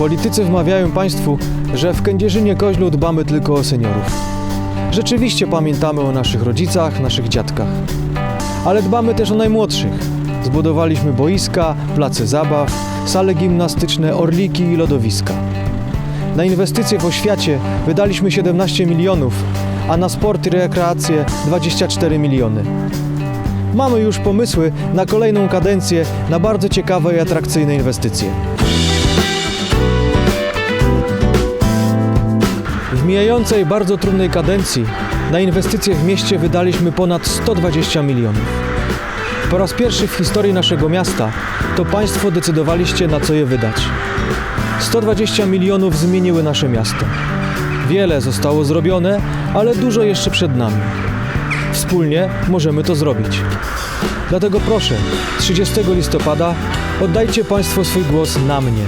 Politycy wmawiają państwu, że w Kędzierzynie-Koźlu dbamy tylko o seniorów. Rzeczywiście pamiętamy o naszych rodzicach, naszych dziadkach. Ale dbamy też o najmłodszych. Zbudowaliśmy boiska, place zabaw, sale gimnastyczne, orliki i lodowiska. Na inwestycje w oświacie wydaliśmy 17 milionów, a na sport i rekreację 24 miliony. Mamy już pomysły na kolejną kadencję na bardzo ciekawe i atrakcyjne inwestycje. W mijającej bardzo trudnej kadencji na inwestycje w mieście wydaliśmy ponad 120 milionów. Po raz pierwszy w historii naszego miasta to Państwo decydowaliście na co je wydać. 120 milionów zmieniły nasze miasto. Wiele zostało zrobione, ale dużo jeszcze przed nami. Wspólnie możemy to zrobić. Dlatego proszę, 30 listopada oddajcie Państwo swój głos na mnie.